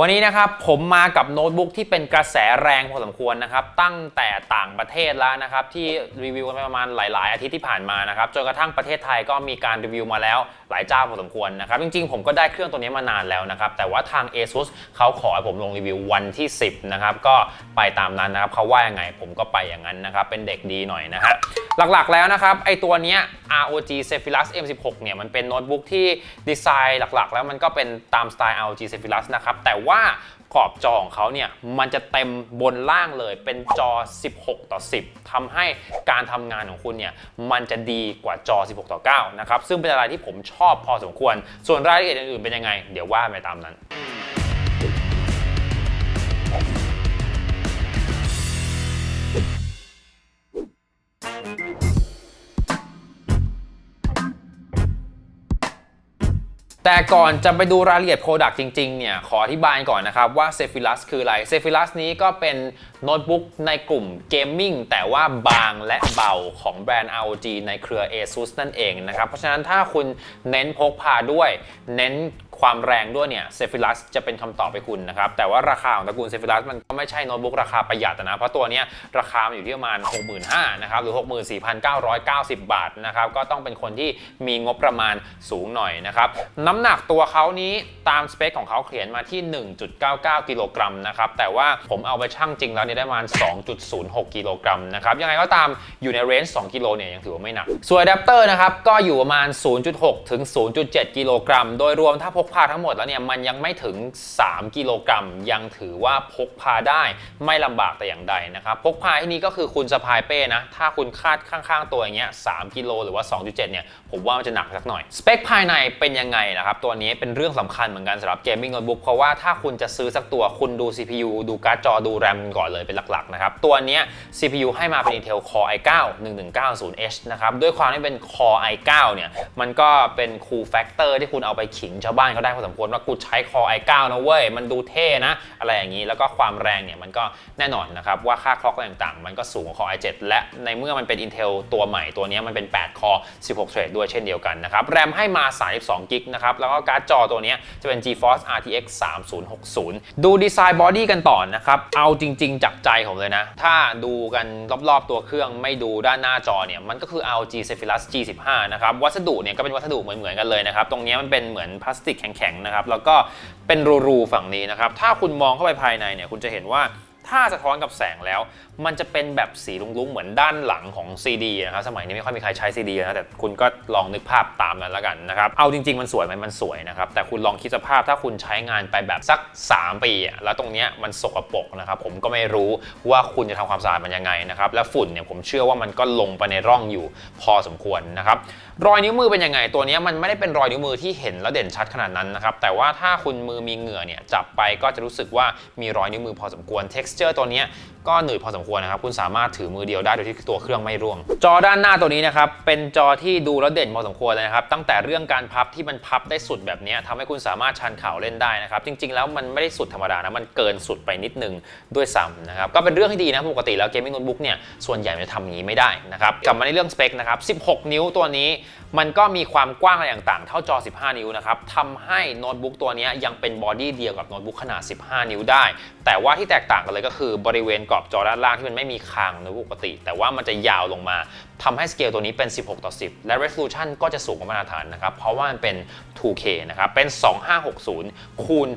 วันนี้นะครับผมมากับโน้ตบุ๊กที่เป็นกระแสแรงพอสมควรนะครับ ตั้งแต่ต่างประเทศแล้วนะครับ ที่รีวิวกันไปประมาณหลาย ๆ อาทิตย์ที่ผ่านมานะครับจนกระทั่งประเทศไทยก็มีการรีวิวมาแล้วหลายเจ้าพอสมควรนะครับ จริง ๆ ผมก็ได้เครื่องตัวนี้มานานแล้วนะครับ แต่ว่าทาง ASUS เขาขอให้ผมลงรีวิววันที่ 10 นะครับ ก็ไปตามนั้นนะครับเขาว่ายังไงผมก็ไปอย่างนั้นนะครับ เป็นเด็กดีหน่อยนะฮะหลัก ๆ แล้วนะครับไอตัวนี้ ROG Zephyrus M16 เนี่ยมันเป็นโน้ตบุ๊กที่ดีไซน์หลัก ๆ แล้วมันก็เป็นตามสไตล์ ROG Zephyrus นะครับแต่ว่าขอบจอของเขาเนี่ยมันจะเต็มบนล่างเลยเป็นจอ 16 ต่อ 10ทำให้การทำงานของคุณเนี่ยมันจะดีกว่าจอ 16 ต่อ 9 นะครับ ซึ่งเป็นอะไรที่ผมชอบพอสมควร ส่วนรายละเอียดอื่นๆเป็นยังไง เดี๋ยวว่าไปตามนั้น แต่ก่อนจะไปดูรายละเอียด Product จริงๆ เนี่ย ขออธิบายก่อนนะครับว่า Zephyrus คืออะไร Zephyrus นี้ก็เป็นโน้ตบุ๊กในกลุ่มเกมมิ่งแต่ว่าบางและเบาของแบรนด์ ROG ในเครือ ASUS นั่นเองนะครับ เพราะฉะนั้นถ้าคุณเน้นพกพาด้วย เน้นความแรงด้วยเนี่ย Zephyrus จะเป็นคำตอบไปคุณนะครับ แต่ว่าราคาของตระกูล Zephyrus มันก็ไม่ใช่โน้ตบุ๊กราคาประหยัดนะ เพราะตัวนี้ราคาอยู่ที่ประมาณ 65,000นะครับหรือ 64,990 บาทนะครับ ก็ต้องเป็นคนที่มีงบประมาณสูงหน่อยนะครับ น้ำหนักตัวเขานี้ตามสเปคของเขาเขียนมาที่ 1.99 กิโลกรัมนะครับ แต่ว่าผมเอาไปชั่งจริงแล้วเนี่ยได้ประมาณ 2.06 กิโลกรัมนะครับ ยังไงก็ตามอยู่ในเรนจ์ 2 กิโลเนี่ยยังถือว่าไม่หนัก ส่วนอะแดปเตอร์นะครับก็อยู่ประมาณ 0.6 ถึง 0.7 กิโลกรัม โดยรวมถ้าพกพาทั้งหมดแล้วเนี่ยมันยังไม่ถึง 3 กิโลกรัม ยังถือว่าพกพาได้ไม่ลำบากแต่อย่างใดนะครับ พกพาที่นี้ก็คือคุณสะพายเป้นะ ถ้าคุณคาดข้างๆตัวอย่างเงี้ย3กิโลหรือว่า 2.7 เนี่ย ผมว่ามันจะหนักสักหน่อย สเปคภายในเป็นยังไงนะครับ ตัวนี้เป็นเรื่องสำคัญเหมือนกันสำหรับเกมมิ่งโน้ตบุ๊กเพราะว่าถ้าคุณจะซื้อสักตัวคุณดู CPU ดูการ์ดจอดูแรมก่อนเลยเป็นหลักๆนะครับตัวนี้ CPU ให้มาเป็น Intel Core i9 1190H นะครับด้วยความที่เป็น Core i9 เนี่ยมันก็เป็น cool factor ที่คุณเอาไปขิงชาวบ้านเขาได้พอสมควรว่ากูใช้ Core i9 นะเว้ย มันดูเท่นะ อะไรอย่างนี้แล้วก็ความแรงเนี่ยมันก็แน่นอนนะครับว่าค่าคล็อกอะไรต่างๆ มันก็สูงกว่า Core i7 และในเมื่อมันเป็น Intel ตัวใหม่ตัวนี้มันเป็น8 Core 16 เทรดด้วยเช่นเดียวกันนะครับแรมให้มา 32กิกนะครับแล้วก็การ์ดจอตัวนี้จะเป็น GeForce RTX 3060 ดูดีไซน์บอดี้กันต่อนะครับเอาจริง ๆ จากใจผมเลยนะ ถ้าดูกันรอบๆตัวเครื่องไม่ดูด้านหน้าจอเนี่ยมันก็คือ ROG Zephyrus G15 นะครับวัสดุเนี่ยก็เป็นวัสดุเหมือนๆกันเลยนะครับตรงนี้มันเป็นเหมือนพลาสติกแข็งๆนะครับแล้วก็เป็นรูๆฝั่งนี้นะครับถ้าคุณมองเข้าไปภายในเนี่ยคุณจะเห็นว่า ถ้าสะท้อนกับแสงแล้ว มันจะเป็นแบบสีลุ้งๆ เหมือนด้านหลังของ CD นะครับสมัยนี้ไม่ค่อยมีใครใช้ CD นะแต่คุณก็ลองนึกภาพตามนั้นแล้วกันนะครับเอาจริง ๆ มันสวยไหมมันสวยนะครับแต่คุณลองคิดสภาพถ้าคุณใช้งานไปแบบสัก 3 ปีแล้วตรงเนี้ยมันสกปรกนะครับผมก็ไม่รู้ว่าคุณจะทำความสะอาดมันยังไงนะครับและฝุ่นเนี่ยผมเชื่อว่ามันก็ลงไปในร่องอยู่พอสมควรนะครับรอยนิ้วมือเป็นยังไงตัวนี้มันไม่ได้เป็นรอยนิ้วมือที่เห็นแล้วเด่นชัดขนาดนั้นนะครับแต่ว่าถ้าคุณมือมีเหงื่อเนี่ยจับไปก็จะรู้สึกว่ามีรอยนิ้วมือพอสมควร texture ตัวนี้ก็หนืดพอสมควรนะครับ คุณสามารถถือมือเดียวได้โดยที่ตัวเครื่องไม่ร่วง จอด้านหน้าตัวนี้นะครับ เป็นจอที่ดูแล้วเด่นพอสมควรเลยนะครับ ตั้งแต่เรื่องการพับที่มันพับได้สุดแบบนี้ทำให้คุณสามารถชันเข่าเล่นได้นะครับ จริง ๆ แล้วมันไม่ได้สุดธรรมดานะ มันเกินสุดไปนิดนึงด้วยซ้ำนะครับ ก็เป็นเรื่องที่ดีนะปกติแล้วเกมมิ่งโน้ตบุ๊กเนี่ยส่วนใหญ่จะทำอย่างนี้ไม่ได้นะครับกลับมาในเรื่องสเปคนะครับ 16 นิ้วตัวนี้ มันก็มีความกว้างอะไรต่างๆ เท่าจอ 15 นิ้วนะครับทำให้โน้ตบุ๊กตัวนี้ยังเป็นบอดี้เดียวกับโน้ตบุ๊กขนาด 15 นิ้วได้ แต่ว่าที่แตกต่างกันเลยก็คือบริเวณกรอบจอด้านล่างที่มันไม่มีคางโน้ตบุ๊กปกติ แต่ว่ามันจะยาวลงมาทำให้สเกลตัวนี้เป็น 16 ต่อ 10 และ resolution ก็จะสูงกว่ามาตรฐานนะครับ เพราะว่ามันเป็น 2K นะครับ เป็น 2560 คูณ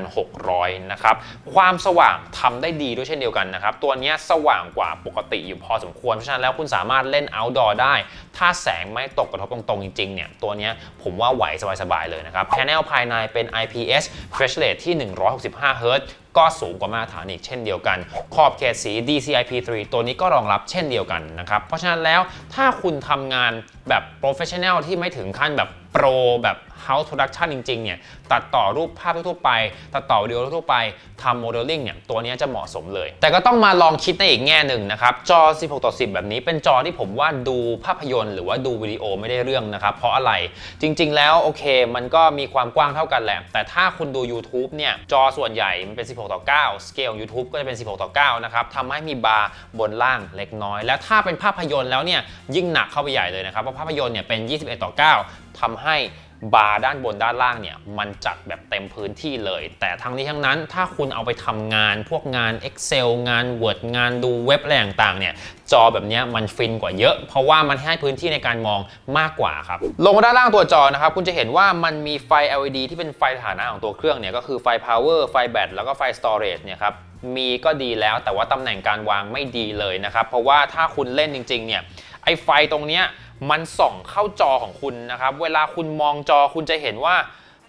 1600 นะครับ ความสว่างทำได้ดีด้วยเช่นเดียวกันนะครับ ตัวนี้สว่างกว่าปกติอยู่พอสมควร เพราะฉะนั้นแล้วคุณสามารถเล่น outdoor ได้ ถ้าแสงไม่ตกกระทบตรงๆ จริงๆ เนี่ย ตัวนี้ผมว่าไหวสบายๆ เลยนะครับแผงภายในเป็น IPS refresh rate ที่ 165 Hz ก็สูงกว่ามาตรฐานอีกเช่นเดียวกัน ขอบเขตสี DCI-P3 ตัวนี้ก็รองรับเช่นเดียวกันนะครับ เพราะฉะนั้นแล้วถ้าคุณทำงานแบบโปรเฟชชั่นแนลที่ไม่ถึงขั้นแบบโปรแบบ house production จริงๆเนี่ยตัดต่อรูปภาพทั่วไป ตัดต่อวิดีโอทั่วไปทำโมเดลลิ่งเนี่ยตัวนี้จะเหมาะสมเลย แต่ก็ต้องมาลองคิดในอีกแง่หนึ่งนะครับ จอ 16 ต่อ 10 แบบนี้เป็นจอที่ผมว่าดูภาพยนตร์ หรือว่าดูวิดีโอไม่ได้เรื่องนะครับเพราะอะไรจริง ๆ แล้วโอเค มันก็มีความกว้างเท่ากันแหละ แต่ถ้าคุณดู YouTube เนี่ยจอส่วนใหญ่มันเป็น 16 ต่อ 9 สเกล YouTube ก็จะเป็น 16 ต่อ 9 นะครับทำให้มีบาร์บนล่างเล็กน้อย และถ้าเป็นภาพยนตร์แล้วเนี่ยยิ่งหนักเข้าไปใหญ่เลยนะครับเพราะภาพยนตร์เนี่ยเป็น 21 ต่อ 9ทำให้ บาร์ด้านบนด้านล่างเนี่ยมันจัดแบบเต็มพื้นที่เลย แต่ทั้งนี้ทั้งนั้นถ้าคุณเอาไปทำงานพวกงาน Excel งาน Word งานดูเว็บอะไรต่างๆเนี่ยจอแบบนี้มันฟินกว่าเยอะ เพราะว่ามันให้พื้นที่ในการมองมากกว่าครับ ลงมาด้านล่างตัวจอนะครับ คุณจะเห็นว่ามันมีไฟ LED ที่เป็นไฟฐานะของตัวเครื่องเนี่ยก็คือไฟ power ไฟแบตแล้วก็ไฟ storage เนี่ยครับมีก็ดีแล้วแต่ว่าตำแหน่งการวางไม่ดีเลยนะครับ เพราะว่าถ้าคุณเล่นจริงๆเนี่ยไอไฟตรงเนี้ย มันส่องเข้าจอของคุณนะครับ เวลาคุณมองจอคุณจะเห็นว่า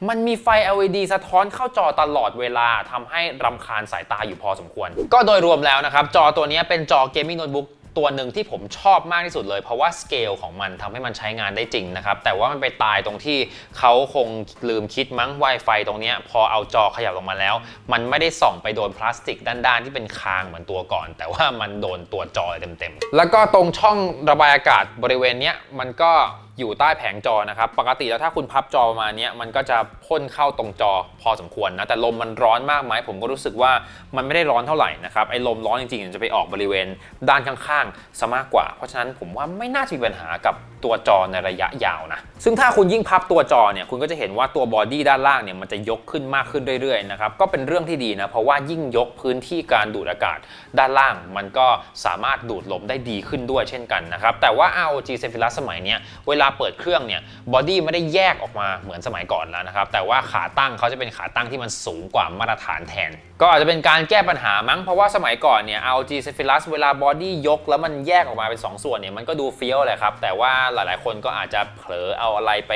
มันมีไฟ LED สะท้อนเข้าจอตลอดเวลาทำให้รำคาญสายตาอยู่พอสมควร ก็โดยรวมแล้วนะครับ จอตัวนี้เป็นจอเกมมิ่งโน้ตบุ๊ก ตัวหนึ่งที่ผมชอบมากที่สุดเลย เพราะว่าสเกลของมันทำให้มันใช้งานได้จริงนะครับ แต่ว่ามันไปตายตรงที่เขาคงลืมคิดมั้ง Wi-Fi ตรงนี้พอเอาจอขยับลงมาแล้ว มันไม่ได้ส่องไปโดนพลาสติกด้านๆที่เป็นคางเหมือนตัวก่อน แต่ว่ามันโดนตัวจอเต็มๆแล้วก็ตรงช่องระบายอากาศบริเวณเนี้ยมันก็ อยู่ใต้แผงจอนะครับ ปกติแล้วถ้าคุณพับจอมาเนี้ยมันก็จะพ่นเข้าตรงจอพอสมควรนะ แต่ลมมันร้อนมากไหมผมก็รู้สึกว่ามันไม่ได้ร้อนเท่าไหร่นะครับ ไอ้ลมร้อนจริงๆจะไปออกบริเวณด้านข้างๆซะมากกว่า เพราะฉะนั้นผมว่าไม่น่าจะมีปัญหากับตัวจอในระยะยาวนะ ซึ่งถ้าคุณยิ่งพับตัวจอเนี่ยคุณก็จะเห็นว่าตัวบอดี้ด้านล่างเนี่ยมันจะยกขึ้นมากขึ้นเรื่อยๆนะครับ ก็เป็นเรื่องที่ดีนะ เพราะว่ายิ่งยกพื้นที่การดูดอากาศด้านล่าง มันก็สามารถดูดลมได้ดีขึ้นด้วยเช่นกันนะครับ แต่ว่า ROG Zephyrus สมัยเนี้ยเวลาเปิดเครื่องเนี่ยบอดี้ไม่ได้แยกออกมาเหมือนสมัยก่อนแล้วนะครับแต่ว่าขาตั้งเขาจะเป็นขาตั้งที่มันสูงกว่ามาตรฐานแทน ก็อาจจะเป็นการแก้ปัญหามั้งเพราะว่าสมัยก่อนเนี่ย ROG Zephyrus เวลาบอดี้ยก แล้วมันแยกออกมาเป็น 2 ส่วนเนี่ยมันก็ดูเฟี้ยวแหละครับแต่ว่าหลายๆ คนก็อาจจะเผลอเอาอะไรไป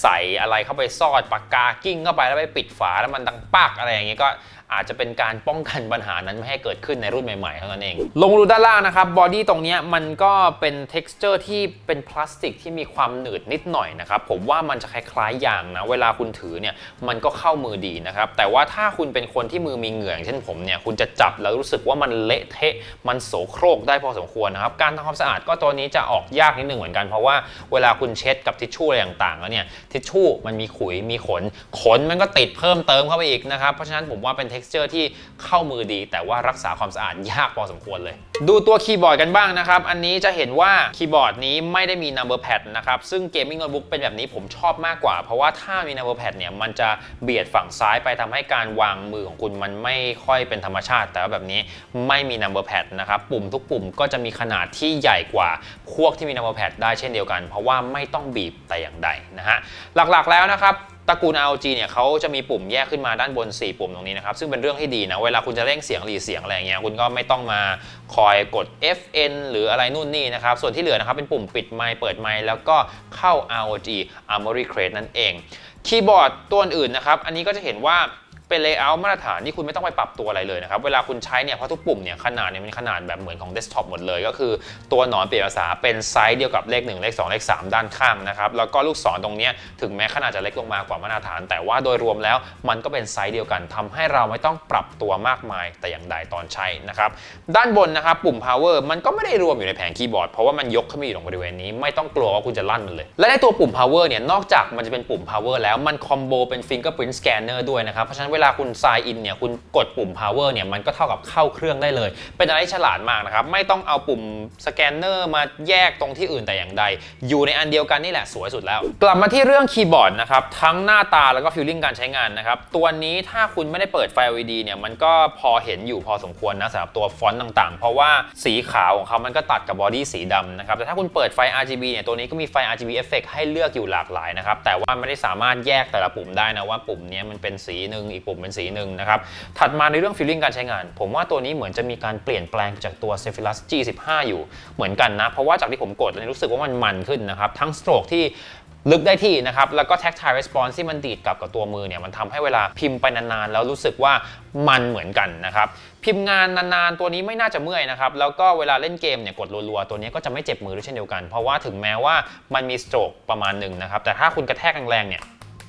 ใส่อะไรเข้าไปซอดปากกากิ้งเข้าไปแล้วไปปิดฝาแล้วมันดังปักอะไรอย่างเงี้ยก็อาจจะเป็นการป้องกันปัญหานั้นไม่ให้เกิดขึ้นในรุ่นใหม่ๆเท่านั้นเอง ลงดูด้านล่างนะครับบอดี้ตรงนี้มันก็เป็น t e x t อร์ที่เป็นพลาสติกที่มีความหนืดนิดหน่อยนะครับผมว่ามันจะคล้ายๆยางนะ เวลาคุณถือเนี่ยมันก็เข้ามือดีนะครับแต่ว่าถ้าคุณเป็นคนที่มือมีเหงื่ออย่างเช่นผมเนี่ยคุณจะจับแล้วรู้สึกว่ามันเละเทะมันโสโครกได้พอสมควรนะครับการทำความสะอาดก็ตัวนี้จะออกยากนิดหนึ่งเหมือนกันเพราะว่าเวลาคุณเช็ดกับทิชชู่อะไรต่างๆแล้วเนี่ยทิชชู่มันมีขุยมีขนขนมันก็ติดเพิ่มเติมเข้าไปอีกนะครับเพราะฉะนั้นผมว่าเป็น t e x t อร์ที่เข้ามือดี แต่ว่ารักษาความสะอาดยากพอสมควรเลย ดูตัวคีย์บอร์ดกันบ้างนะครับ อันนี้จะเห็นว่าคีย์บอร์ดนี้ไม่ได้มี number pad นะครับ ซึ่งเกมมิ่งโน้ตบุ๊กเป็นแบบนี้ผมชอบมากกว่า เพราะว่าถ้ามี number pad เนี่ยมันจะเบียดฝั่งซ้ายไปทำให้การวางมือของคุณมันไม่ค่อยเป็นธรรมชาติ แต่ว่าแบบนี้ไม่มี number pad นะครับปุ่มทุกปุ่มก็จะมีขนาดที่ใหญ่กว่าพวกที่มี number pad ได้เช่นเดียวกัน เพราะว่าไม่ต้องบีบแต่อย่างใดนะฮะหลักๆแล้วนะครับ ตระกูล ROG เนี่ยเขาจะมีปุ่มแยกขึ้นมาด้านบน 4 ปุ่มตรงนี้นะครับ ซึ่งเป็นเรื่องที่ดีนะ เวลาคุณจะเร่งเสียงหรีเสียงอะไรอย่างเงี้ยคุณก็ไม่ต้องมาคอยกด FN หรืออะไรนู่นนี่นะครับ ส่วนที่เหลือนะครับเป็นปุ่มปิดไมค์เปิดไมค์แล้วก็เข้า ROG Armory Crate นั่นเอง คีย์บอร์ดตัวอื่นนะครับ อันนี้ก็จะเห็นว่า เป็นเลเยอร์มาตรฐานที่คุณไม่ต้องไปปรับตัวอะไรเลยนะครับ เวลาคุณใช้เนี่ยเพราะทุกปุ่มเนี่ยขนาดเนี่ยเป็นขนาดแบบเหมือนของเดสก์ท็อปหมดเลย ก็คือตัวหนอนเปลี่ยนภาษาเป็นไซส์เดียวกับเลข 1 เลข 2 เลข 3 ด้านข้างนะครับ แล้วก็ลูกศรตรงนี้ถึงแม้ขนาดจะเล็กลงมากว่ามาตรฐาน แต่ว่าโดยรวมแล้วมันก็เป็นไซส์เดียวกันทำให้เราไม่ต้องปรับตัวมากมายแต่อย่างใดตอนใช้นะครับด้านบนนะครับปุ่ม power มันก็ไม่ได้รวมอยู่ในแผงคีย์บอร์ดเพราะว่ามันยกขึ้นมาอยู่ตรงบริเวณนี้ไม่ต้องกลัวว่าคุณจะลั่นมันเลย และในตัวปุ่ม power เนี่ยนอกจากมันจะเป็นปุ่ม power แล้วมันคอมโบเป็น fingerprint scanner ด้วยนะครับเพราะฉะนั้นเวลาคุณ sign in เนี่ยคุณกดปุ่ม power เนี่ยมันก็เท่ากับเข้าเครื่องได้เลย เป็นอะไรฉลาดมากนะครับ ไม่ต้องเอาปุ่มสแกนเนอร์มาแยกตรงที่อื่นแต่อย่างใด อยู่ในอันเดียวกันนี่แหละสวยสุดแล้ว กลับมาที่เรื่องคีย์บอร์ดนะครับ ทั้งหน้าตาแล้วก็ฟีลลิ่งการใช้งานนะครับ ตัวนี้ถ้าคุณไม่ได้เปิดไฟ LED เนี่ยมันก็พอเห็นอยู่พอสมควรนะสำหรับตัวฟอนต์ต่างๆ เพราะว่าสีขาวของเขามันก็ตัดกับบอดี้สีดำนะครับแต่ถ้าคุณเปิดไฟ RGB เนี่ยตัวนี้ก็มีไฟ RGB effect ให้เลือกอยู่หลากหลายนะครับแต่ว่าไม่ได้สามารถแยกแต่ละปุ่มได้นะว่าปุ่มเนี้มันเป็นสีหนึ่งอีกปุ่มเป็นสีหนึ่งนะครับ ถัดมาในเรื่องฟีลลิ่งการใช้งาน ผมว่าตัวนี้เหมือนจะมีการเปลี่ยนแปลงจากตัว Zephyrus G15 อยู่เหมือนกันนะ เพราะว่าจากที่ผมกดรู้สึกว่ามันมันขึ้นนะครับ ทั้งสโตรกที่ลึกได้ที่นะครับ แล้วก็ tactile response ที่มันดีดกลับกับตัวมือเนี่ย มันทำให้เวลาพิมพ์ไปนานๆ แล้วรู้สึกว่ามันเหมือนกันนะครับ พิมพ์งานนานๆ ตัวนี้ไม่น่าจะเมื่อยนะครับ แล้วก็เวลาเล่นเกมเนี่ยกดรัวๆ ตัวนี้ก็จะไม่เจ็บมือด้วยเช่นเดียวกัน เพราะว่าถึงแม้ว่ามันมีสโตรกประมาณหนึ่งนะครับ แต่ถ้าคุณกระแทกแรงๆเนี่ย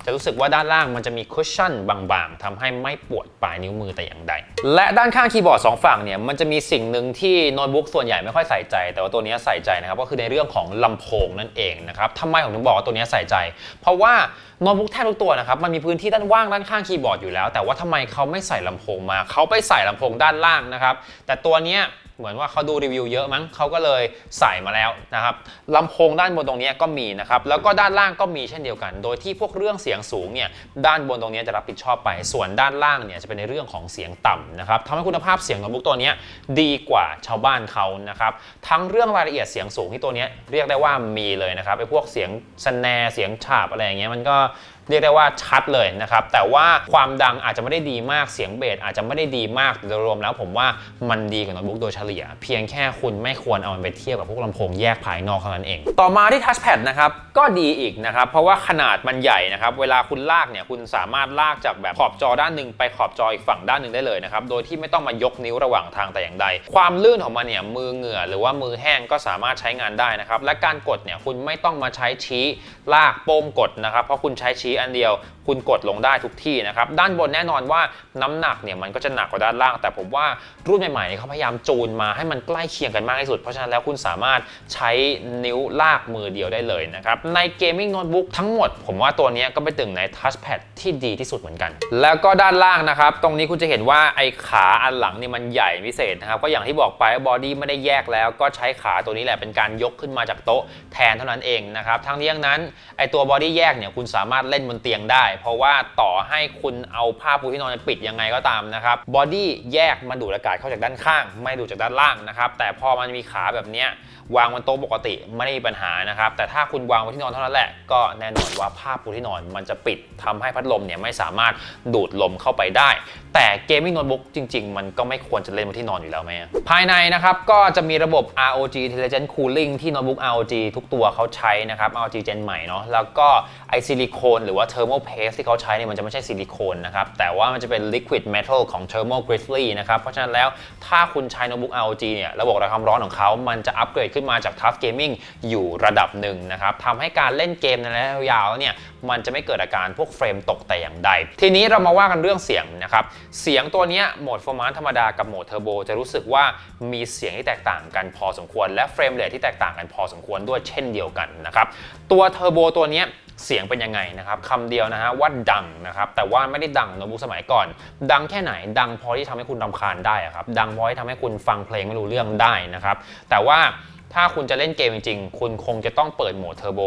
จะรู้สึกว่าด้านล่างมันจะมีคุชชั่นบางๆทำให้ไม่ปวดปลายนิ้วมือแต่อย่างใด และด้านข้างคีย์บอร์ด2ฝั่งเนี่ยมันจะมีสิ่งหนึ่งที่โน้ตบุ๊กส่วนใหญ่ไม่ค่อยใส่ใจ แต่ว่าตัวนี้ใส่ใจนะครับก็คือในเรื่องของลำโพงนั่นเองนะครับทำไมผมถึงบอกว่าตัวนี้ใส่ใจ เพราะว่าโน้ตบุ๊กแทบทุกตัวนะครับมันมีพื้นที่ด้านว่างด้านข้างคีย์บอร์ดอยู่แล้ว แต่ว่าทำไมเขาไม่ใส่ลำโพงมาเขาไปใส่ลำโพงด้านล่างนะครับแต่ตัวเนี้ย เหมือนว่าเขาดูรีวิวเยอะมั้งเขาก็เลยใส่มาแล้วนะครับลำโพงด้านบนตรงนี้ก็มีนะครับแล้วก็ด้านล่างก็มีเช่นเดียวกัน โดยที่พวกเรื่องเสียงสูงเนี่ยด้านบนตรงนี้จะรับผิดชอบไป ส่วนด้านล่างเนี่ยจะเป็นในเรื่องของเสียงต่ำนะครับทำให้คุณภาพเสียงโน้ตบุ๊กตัวนี้ดีกว่าชาวบ้านเขานะครับทั้งเรื่องรายละเอียดเสียงสูงที่ตัวนี้เรียกได้ว่ามีเลยนะครับไอ้พวกเสียงสแนร์เสียงฉาบอะไรอย่างเงี้ยมันก็ เรียกได้ว่าชัดเลยนะครับ แต่ว่าความดังอาจจะไม่ได้ดีมากเสียงเบสอาจจะไม่ได้ดีมากโดยรวมแล้วผมว่ามันดีกว่าโน้ตบุ๊กโดยเฉลี่ย เพียงแค่คุณไม่ควรเอามันไปเทียบกับพวกลำโพงแยกภายนอกเท่านั้นเอง ต่อมาที่ทัชแพดนะครับก็ดีอีกนะครับเพราะว่าขนาดมันใหญ่นะครับเวลาคุณลากเนี่ยคุณสามารถลากจากแบบขอบจอด้านหนึ่งไปขอบจออีกฝั่งด้านหนึ่งได้เลยนะครับโดยที่ไม่ต้องมายกนิ้วระหว่างทางแต่อย่างใด ความลื่นของมันเนี่ยมือเหงื่อหรือว่ามือแห้งก็สามารถใช้งานได้นะครับและการกดเนี่ยคุณไม่ต้องมาใช้ชี้ลากโป้งกดนะครับเพราะคุณใช้ชี้อันเดียว คุณกดลงได้ทุกที่นะครับด้านบนแน่นอนว่าน้ำหนักเนี่ยมันก็จะหนักกว่าด้านล่าง แต่ผมว่ารุ่นใหม่ๆเนี่ยเขาพยายามจูนมาให้มันใกล้เคียงกันมากที่สุด เพราะฉะนั้นแล้วคุณสามารถใช้นิ้วลากมือเดียวได้เลยนะครับในเกมมิ่งโน้ตบุ๊กทั้งหมด ผมว่าตัวนี้ก็เป็นตึงในทัชแพดที่ดีที่สุดเหมือนกัน แล้วก็ด้านล่างนะครับ ตรงนี้คุณจะเห็นว่าไอ้ขาอันหลังนี่มันใหญ่พิเศษนะครับก็อย่างที่บอกไปบอดี้ไม่ได้แยกแล้ว ก็ใช้ขาตัวนี้แหละเป็นการยกขึ้นมาจากโต๊ะแทนเท่านั้นเองนะครับทั้งนี้ทั้งนั้นไอ้ตัวบอดี้แยกเนี่ยคุณสามารถเล่นบนเตียงได้ เพราะว่าต่อให้คุณเอาผ้าปูที่นอนปิดยังไงก็ตามนะครับบอดี้แยกมันดูดอากาศเข้าจากด้านข้าง ไม่ดูดจากด้านล่างนะครับแต่พอมันมีขาแบบนี้วางบนโต๊ะปกติไม่ได้มีปัญหานะครับแต่ถ้าคุณวางบนที่นอนเท่านั้นแหละก็แน่นอนว่าผ้าปูที่นอนมันจะปิดทำให้พัดลมเนี่ยไม่สามารถดูดลมเข้าไปได้ แต่เกมมิ่งโน้ตบุ๊กจริง ๆ มันก็ไม่ควรจะเล่นบนที่นอนอยู่แล้วไหมภายในนะครับก็จะมีระบบ ROG Intelligent Cooling ที่โน้ตบุ๊ก ROG ทุกตัวเขาใช้นะครับ ROG Gen ใหม่เนาะแล้วก็ไอซิลิโคนหรือว่า Thermal Paste ที่เขาใช้เนี่ยมันจะไม่ใช่ซิลิโคนนะครับแต่ว่ามันจะเป็น Liquid Metal ของ Thermal Grizzly นะครับเพราะฉะนั้นแล้วถ้าคุณใช้โน้ตบุ๊ก ROG เนี่ยระบบระความร้อนของเขามันจะอัปเกรดขึ้นมาจาก Tough Gaming อยู่ระดับหนึ่งนะครับทำให้การเล่นเกมในระยะยาวเนี่ยมันจะไม่เกิดอาการพวกเฟรมตกแต่อย่างใด ทีนี้เรามาว่ากันเรื่องเสียงนะครับเสียงตัวนี้โหมด Performance ธรรมดากับโหมด Turbo จะรู้สึกว่ามีเสียงที่แตกต่างกันพอสมควร และเฟรมเรทที่แตกต่างกันพอสมควรด้วยเช่นเดียวกันนะครับตัว Turbo ตัวเนี้ เสียงเป็นยังไงนะครับคำเดียวนะฮะว่าดังนะครับแต่ว่าไม่ได้ดังโน้ตบุ๊กสมัยก่อน ดังแค่ไหนดังพอที่ทำให้คุณรำคาญได้ครับดังพอที่ทำให้คุณฟังเพลงไม่รู้เรื่องได้นะครับแต่ว่าถ้าคุณจะเล่นเกมจริงๆ คุณคงจะต้องเปิดโหมดเทอร์โบ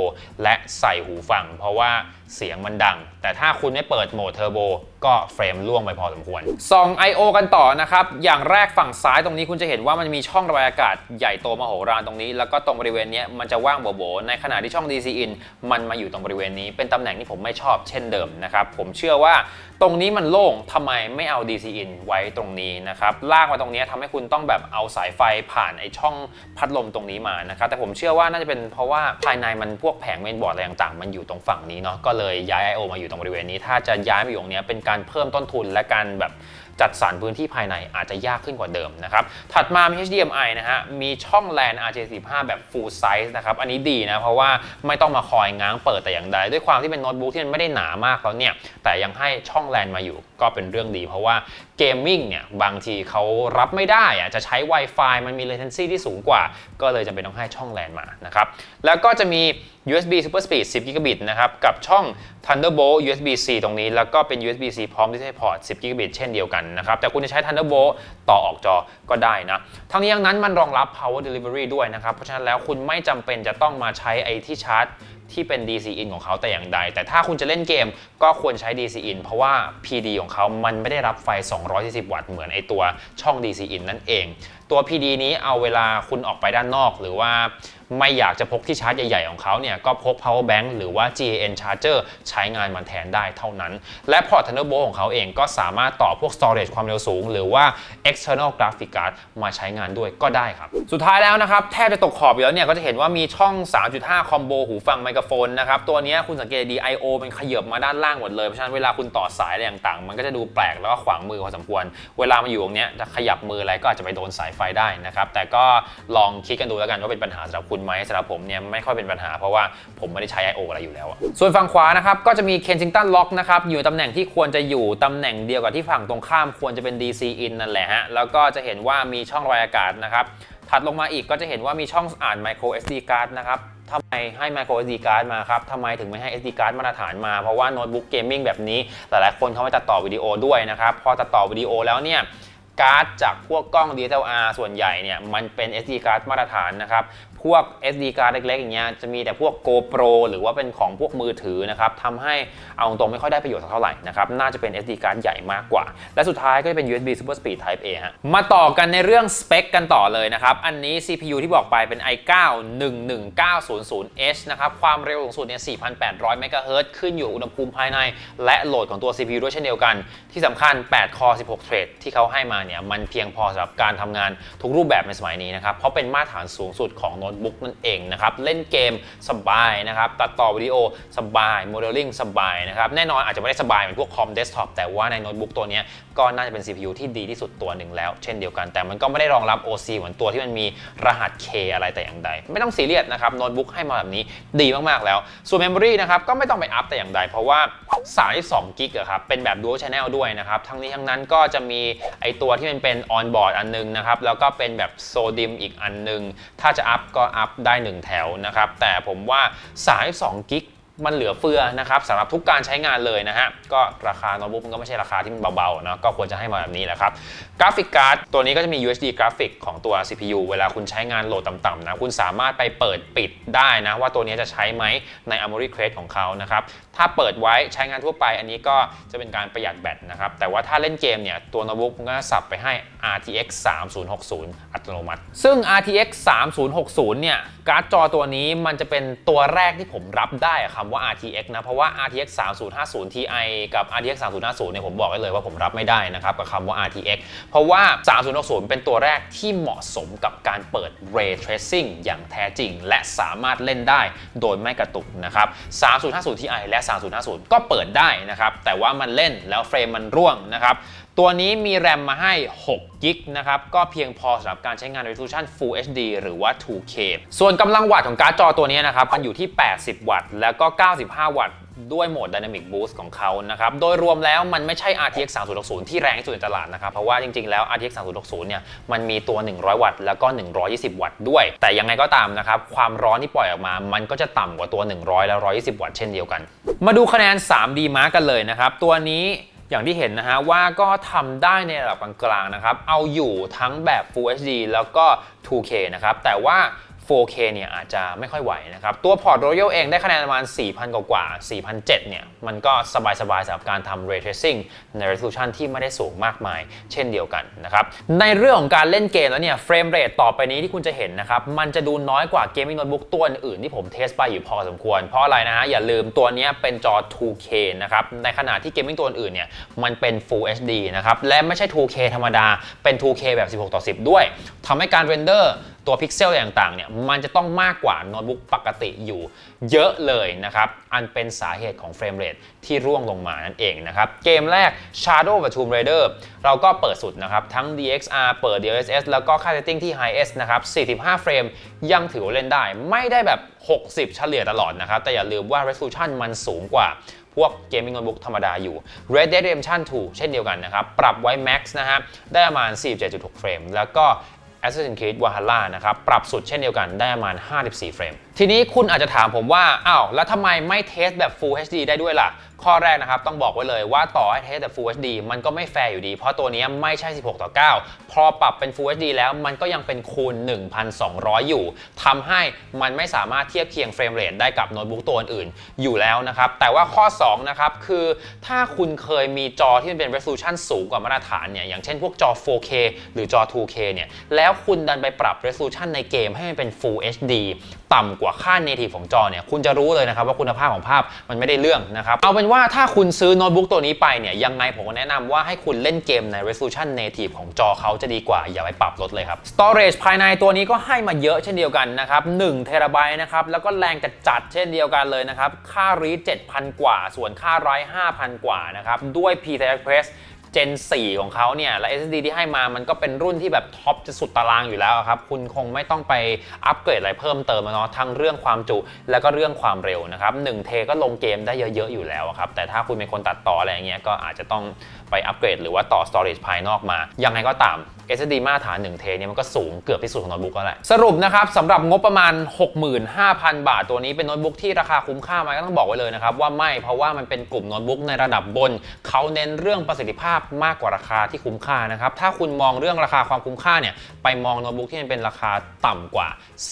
และใส่หูฟัง เพราะว่า เสียงมันดัง แต่ถ้าคุณไม่เปิดโหมดเทอร์โบก็เฟรมล่วงไปพอสมควรส่อง I.O. กันต่อนะครับ อย่างแรกฝั่งซ้ายตรงนี้คุณจะเห็นว่ามันมีช่องระบายอากาศใหญ่โตมโหฬารตรงนี้ แล้วก็ตรงบริเวณนี้มันจะว่างโบๆในขณะที่ช่อง DC in มันมาอยู่ตรงบริเวณนี้เป็นตำแหน่งที่ผมไม่ชอบเช่นเดิมนะครับผมเชื่อว่าตรงนี้มันโล่งทำไมไม่เอา DC in ไว้ตรงนี้นะครับลากมาตรงนี้ทำให้คุณต้องแบบเอาสายไฟผ่านไอช่องพัดลมตรงนี้มานะครับแต่ผมเชื่อว่าน่าจะเป็นเพราะว่าภายในมันพวกแผงเมนบอร์ดอะไรต่างๆ มันอยู่ตรงฝั่งนี้เนาะก็เลยย้าย I.O. มาอยู่ตรงบริเวณนี้ ถ้าจะย้ายมาอยู่ตรงนี้เป็นการเพิ่มต้นทุนและการแบบ จัดสรรพื้นที่ภายในอาจจะยากขึ้นกว่าเดิมนะครับ ถัดมามี HDMI นะฮะ มีช่อง LAN RJ45 แบบ full size นะครับ อันนี้ดีนะ เพราะว่าไม่ต้องมาคอยง้างเปิดแต่อย่างใด ด้วยความที่เป็นโน้ตบุ๊กที่มันไม่ได้หนามากแล้วเนี่ย แต่ยังให้ช่อง LAN มาอยู่ก็เป็นเรื่องดี เพราะว่าเกมมิ่งเนี่ย บางทีเขารับไม่ได้อะจะใช้ Wi-Fi มันมี latency ที่สูงกว่า ก็เลยจำเป็นต้องให้ช่อง LAN มานะครับ แล้วก็จะมี USB Super Speed 10 g b i t นะครับ กับช่อง Thunderbolt USB-C ตรงนี้ แล้วก็เป็น USB-C พร้อม DisplayPort 10 g b i t เช่นเดียวกันนะครับ แต่คุณจะใช้ Thunderbolt ต่อออกจอก็ได้นะ ทั้งนี้ทั้งนั้นมันรองรับ Power Delivery ด้วยนะครับ เพราะฉะนั้นแล้วคุณไม่จำเป็นจะต้องมาใช้ไอ้ที่ชาร์จที่เป็น DC in ของเขาแต่อย่างใด แต่ถ้าคุณจะเล่นเกมก็ควรใช้ DC in เพราะว่า PD ของเขามันไม่ได้รับไฟ 240 วัตต์เหมือนไอตัวช่อง DC in นั่นเอง ตัว PD นี้เอาเวลาคุณออกไปด้านนอกหรือว่า ไม่อยากจะพกที่ชาร์จใหญ่ๆของเขาเนี่ยก็พก power bank หรือว่า GAN charger ใช้งานมันแทนได้เท่านั้น และพอร์ต Thunderbolt ของเขาเองก็สามารถต่อพวก storage ความเร็วสูง หรือว่า external graphic card มาใช้งานด้วยก็ได้ครับ สุดท้ายแล้วนะครับ แทบจะตกขอบอยู่แล้วเนี่ยก็จะเห็นว่ามีช่อง 3.5 คอมโบหูฟังไมโครโฟนนะครับตัวนี้คุณสังเกตดี I/O มันขยับมาด้านล่างหมดเลย เพราะฉะนั้นเวลาคุณต่อสายอะไรต่างๆ มันก็จะดูแปลกแล้วก็ขวางมือพอสมควร เวลามาอยู่ตรงเนี้ยจะขยับมืออะไรก็อาจจะไปโดนสายไฟได้นะครับแต่ก็ลองคิดกันดูแล้วกันว่าเป็นปัญหาสำหรับคุณไหมสำหรับผมเนี่ยไม่ค่อยเป็นปัญหาเพราะว่าผมไม่ได้ใช้ I/O อะไรอยู่แล้ว ส่วนฝั่งขวานะครับก็จะมี Kensington Lock นะครับอยู่ตำแหน่งที่ควรจะอยู่ตำแหน่งเดียวกับที่ฝั่งตรงข้ามควรจะเป็น DC in นั่นแหละฮะแล้วก็จะเห็นว่ามีช่องระบายอากาศนะครับถัดลงมาอีกก็จะเห็นว่ามีช่องอ่าน micro SD card นะครับทำไมให้ micro SD card มาครับทำไมถึงไม่ให้ SD card มาตรฐานมา เพราะว่าโน้ตบุ๊กเกมมิ่งแบบนี้ หลายๆคนเขาไม่ตัดต่อวิดีโอด้วยนะครับ พอตัดต่อวิดีโอแล้วเนี่ยการ์ดจากพวกกล้อง DSLR ส่วนใหญ่เนี่ยมันเป็น SD card มาตรฐานนะครับ พวก SD card เล็กๆอย่างเงี้ยจะมีแต่พวก GoPro หรือว่าเป็นของพวกมือถือนะครับทำให้เอาตรงๆไม่ค่อยได้ประโยชน์สักเท่าไหร่นะครับน่าจะเป็น SD card ใหญ่มากกว่า และสุดท้ายก็จะเป็น USB Super Speed Type A ฮะมาต่อกันในเรื่องสเปคกันต่อเลยนะครับ อันนี้ CPU ที่บอกไปเป็น i9 11900H นะครับความเร็วสูงสุดเนี่ย4,800 MHz ขึ้นอยู่อุณหภูมิภายใน และโหลดของตัว CPU ด้วยเช่นเดียวกัน ที่สำคัญ 8 คอ 16 เทรดที่เขาให้มาเนี่ยมันเพียงพอสำหรับการทำงานทุกรูปแบบในสมัยนี้นะครับเพราะเป็นมาตรฐานสูงสุดของโน้ตบุ๊กนั่นเองนะครับ เล่นเกมสบายนะครับ ตัดต่อวิดีโอสบาย โมเดลลิ่งสบายนะครับ แน่นอนอาจจะไม่ได้สบายเหมือนพวกคอมเดสก์ท็อปแต่ว่าในโน้ตบุ๊กตัวนี้ ก็น่าจะเป็น CPU ที่ดีที่สุดตัวหนึ่งแล้ว เช่นเดียวกัน แต่มันก็ไม่ได้รองรับ OC เหมือนตัวที่มันมีรหัส K อะไรแต่อย่างใด ไม่ต้องซีเรียสนะครับโน้ตบุ๊กให้มาแบบนี้ดีมากๆแล้ว ส่วน Memory นะครับก็ไม่ต้องไปอัพแต่อย่างใด เพราะว่า32กิกะครับเป็นแบบ Dual Channel ด้วยนะครับทั้งนี้ทั้งนั้นก็จะมีไอตัวที่มันเป็น On Board อันนึงนะครับแล้วก็เป็นแบบ SODIMM อีกอันนึง ถ้าจะอัพก็อัพได้ 1 แถวนะครับแต่ผมว่า32กิก มันเหลือเฟือนะครับสำหรับทุกการใช้งานเลยนะฮะก็ราคาโน้ตบุ๊กมันก็ไม่ใช่ราคาที่มันเบาๆเนาะก็ควรจะให้มาแบบนี้แหละครับกราฟิกการ์ดตัวนี้ก็จะมี UHD กราฟิกของตัว CPU เวลาคุณใช้งานโหลดต่ำๆนะคุณสามารถไปเปิดปิดได้นะว่าตัวนี้จะใช้ไหมใน Armory Crate ของเขานะครับถ้าเปิดไว้ใช้งานทั่วไป อันนี้ก็จะเป็นการประหยัดแบตนะครับแต่ว่าถ้าเล่นเกมเนี่ยตัวโน้ตบุ๊กมันก็สับไปให้ RTX 3060 อัตโนมัติ ซึ่ง RTX 3060 เนี่ยการ์ดจอตัวนี้มันจะเป็นตัวแรกที่ผมรับได้คำว่า RTX นะ เพราะว่า RTX 3050 Ti กับ RTX 3050เนี่ยผมบอกได้เลยว่าผมรับไม่ได้นะครับกับคำว่า RTX เพราะว่า 3060 เป็นตัวแรกที่เหมาะสมกับการเปิด Ray Tracing อย่างแท้จริง และสามารถเล่นได้โดยไม่กระตุกนะครับ3050 Ti และ 3050 ก็เปิดได้นะครับแต่ว่ามันเล่นแล้วเฟรมมันร่วงนะครับ ตัวนี้มีแรมมาให้6กิกนะครับ ก็เพียงพอสำหรับการใช้งาน resolution Full HD หรือว่า 2K ส่วนกำลังวัตต์ของการ์ดจอตัวนี้นะครับ มันอยู่ที่ 80 วัตต์ แล้วก็ 95 วัตต์ด้วยโหมด Dynamic Boost ของเขานะครับ โดยรวมแล้วมันไม่ใช่ RTX 3060 ที่แรงที่สุดในตลาดนะครับ เพราะว่าจริงๆ แล้ว RTX 3060 เนี่ย มันมีตัว 100 วัตต์ แล้วก็ 120 วัตต์ด้วย แต่ยังไงก็ตามนะครับ ความร้อนที่ปล่อยออกมา มันก็จะต่ำกว่าตัว 100 และ 120 วัตต์เช่นเดียวกัน มาดูคะแนน 3D Mark กันเลยนะครับ ตัวนี้ อย่างที่เห็นนะฮะว่าก็ทำได้ในระดับกลางๆนะครับ เอาอยู่ทั้งแบบ Full HD แล้วก็ 2K นะครับ แต่ว่า 4K เนี่ยอาจจะไม่ค่อยไหวนะครับ ตัวพอร์ต Royal เองได้คะแนนประมาณ 4,000 กว่ากว่า4,007เนี่ย มันก็สบายๆสำหรับการทำ Ray Tracing ใน resolution ที่ไม่ได้สูงมากมาย เช่นเดียวกันนะครับ ในเรื่องของการเล่นเกมแล้วเนี่ยเฟรมเรทต่อไปนี้ที่คุณจะเห็นนะครับ มันจะดูน้อยกว่า Gaming Notebook ตัวอื่นที่ผมเทสไปอยู่พอสมควร เพราะอะไรนะฮะ อย่าลืมตัวนี้เป็นจอ 2K นะครับ ในขณะที่ Gaming ตัวอื่นเนี่ยมันเป็น Full HD นะครับและไม่ใช่ 2K ธรรมดาเป็น 2K แบบ 16 ต่อ 10 ด้วยทำให้การเรนเดอร์ ตัวพิกเซลต่างๆเนี่ยมันจะต้องมากกว่าโน้ตบุ๊กปกติอยู่เยอะเลยนะครับอันเป็นสาเหตุของเฟรมเรทที่ร่วงลงมานั่นเองนะครับเกมแรก Shadow of the Tomb Raider เราก็เปิดสุดนะครับทั้ง DXR เปิด DLSS แล้วก็ค่า setting ที่ Highest นะครับ 45 เฟรมยังถือว่าเล่นได้ไม่ได้แบบ 60 เฉลี่ยตลอดนะครับแต่อย่าลืมว่า resolution มันสูงกว่าพวกเกมมิ่งโน้ตบุ๊กธรรมดาอยู่ Red Dead Redemption 2 เช่นเดียวกันนะครับ ปรับไว้ Max นะฮะ ได้ประมาณ 47.6 เฟรม แล้วก็ Assassin's Creed Valhalla นะครับ ปรับสุดเช่นเดียวกันได้ประมาณ 54 เฟรม ทีนี้คุณอาจจะถามผมว่าอ้าวแล้วทำไมไม่เทสแบบ Full HD ได้ด้วยล่ะ ข้อแรกนะครับต้องบอกไว้เลยว่าต่อให้เทสแบบ Full HD มันก็ไม่แฟร์อยู่ดี เพราะตัวนี้ไม่ใช่ 16 ต่อ 9 พอปรับเป็น Full HD แล้วมันก็ยังเป็นคูณ 1,200 อยู่ทำให้มันไม่สามารถเทียบเคียงเฟรมเรทได้กับโน้ตบุ๊กตัวอื่นอยู่แล้วนะครับ แต่ว่าข้อ 2 นะครับ คือถ้าคุณเคยมีจอที่มันเป็น resolution สูงกว่ามาตรฐานเนี่ยอย่างเช่นพวกจอ 4K หรือจอ 2K เนี่ยแล้วคุณดันไปปรับ resolution ในเกมให้มันเป็น Full HD ต่ำกว่าค่า native ของจอเนี่ยคุณจะรู้เลยนะครับว่าคุณภาพของภาพมันไม่ได้เรื่องนะครับเอาเป็นว่าถ้าคุณซื้อโน้ตบุ๊กตัวนี้ไปเนี่ยยังไงผมก็แนะนำว่าให้คุณเล่นเกมใน resolution native ของจอเขาจะดีกว่าอย่าไปปรับลดเลยครับ storage ภายในตัวนี้ก็ให้มาเยอะเช่นเดียวกันนะครับ1เทราไบต์นะครับแล้วก็แรงจัดจัดเช่นเดียวกันเลยนะครับค่า read 7,000 กว่า ส่วนค่า write 5,000 กว่านะครับด้วย PCI Express Gen 4 ของเขาเนี่ย และ SSD ที่ให้มามันก็เป็นรุ่นที่แบบท็อปจะสุดตารางอยู่แล้วครับ คุณคงไม่ต้องไปอัปเกรดอะไรเพิ่มเติมเนาะทั้งเรื่องความจุ แล้วก็เรื่องความเร็วนะครับ1เทก็ลงเกมได้เยอะๆอยู่แล้วครับ แต่ถ้าคุณเป็นคนตัดต่ออะไรอย่างเงี้ยก็อาจจะต้องไปอัปเกรดหรือว่าต่อ storage ภายนอกมา ยังไงก็ตาม SSD มาตรฐาน1เทเนี่ยมันก็สูงเกือบที่สุดของโน้ตบุ๊กแล้วแหละสรุปนะครับสำหรับงบประมาณ 65,000 บาทตัวนี้เป็นโน้ตบุ๊กที่ราคาคุ้มค่าไหมก็ต้องบอกไว้เลยนะครับว่าไม่เพราะว่ามันเป็นกลุ่มโน้ตบุ๊กในระดับบน เขาเน้นเรื่องประสิทธิภาพมากกว่าราคาที่คุ้มค่านะครับถ้าคุณมองเรื่องราคาความคุ้มค่าเนี่ยไปมองโน้ตบุ๊กที่มันเป็นราคาต่ำกว่า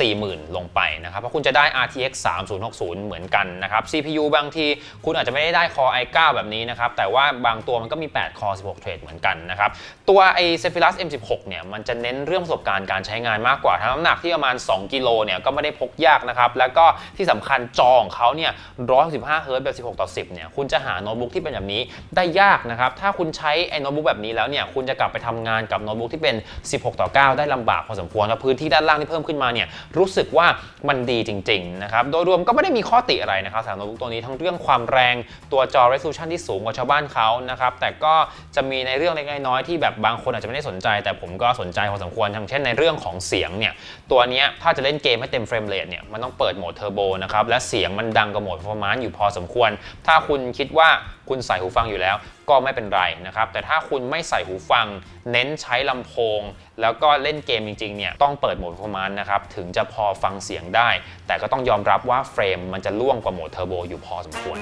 40,000 ลงไปนะครับเพราะคุณจะได้ RTX 3060 เหมือนกันนะครับ CPU บางทีคุณอาจจะไม่ได้ได้ Core i9 แบบนี้นะครับแต่ว่าบางตัวมันก็มี8 Core 16 Thread เหมือนกันนะครับ ตัวไอ้ Zephyrus M16 เนี่ยมันจะเน้นเรื่องประสบการณ์การใช้งานมากกว่าทั้งน้ำหนักที่ประมาณ 2 กิโลเนี่ยก็ไม่ได้พกยากนะครับ แล้วก็ที่สำคัญจอของเขาเนี่ย165เฮิร์ตซ์แบบ 16 ต่อ 10 เนี่ยคุณจะหาโน้ตบุ๊กที่เป็นแบบนี้ได้ยากนะครับ ถ้าคุณใช้ไอ้โน้ตบุ๊กแบบนี้แล้วเนี่ยคุณจะกลับไปทำงานกับโน้ตบุ๊กที่เป็น 16 ต่อ 9 ได้ลำบากพอสมควรแล้วพื้นที่ด้านล่างที่เพิ่มขึ้นมาเนี่ยรู้สึกว่ามันดีจริงๆนะครับโดยรวมก็ไม่ได้มีข้อติอะไรนะครับสำหรับโน้ตบุ๊กตัวนี้ทั้งเรื่องความแรงตัวจอ resolution ที่สูงกว่าชาวบ้านเขานะครับแต่ก็จะมีในเรื่องเล็กน้อยที่แบบบางคนอาจจะไม่ได้สนใจ แต่ผมก็สนใจพอสมควรอย่างเช่นในเรื่องของเสียงเนี่ยตัวนี้ถ้าจะเล่นเกมให้เต็มเฟรมเรทเนี่ยมันต้องเปิดโหมดเทอร์โบนะครับและเสียงมันดังกว่าโหมด performance อยู่พอสมควร ถ้าคุณคิดว่าคุณใส่หูฟังอยู่แล้วก็ไม่เป็นไรนะครับแต่ถ้าคุณไม่ใส่หูฟัง เน้นใช้ลำโพง แล้วก็เล่นเกมจริงๆเนี่ยต้องเปิดโหมด performance นะครับถึงจะพอฟังเสียงได้ แต่ก็ต้องยอมรับว่าเฟรมมันจะล่วงกว่าโหมดเทอร์โบอยู่พอสมควร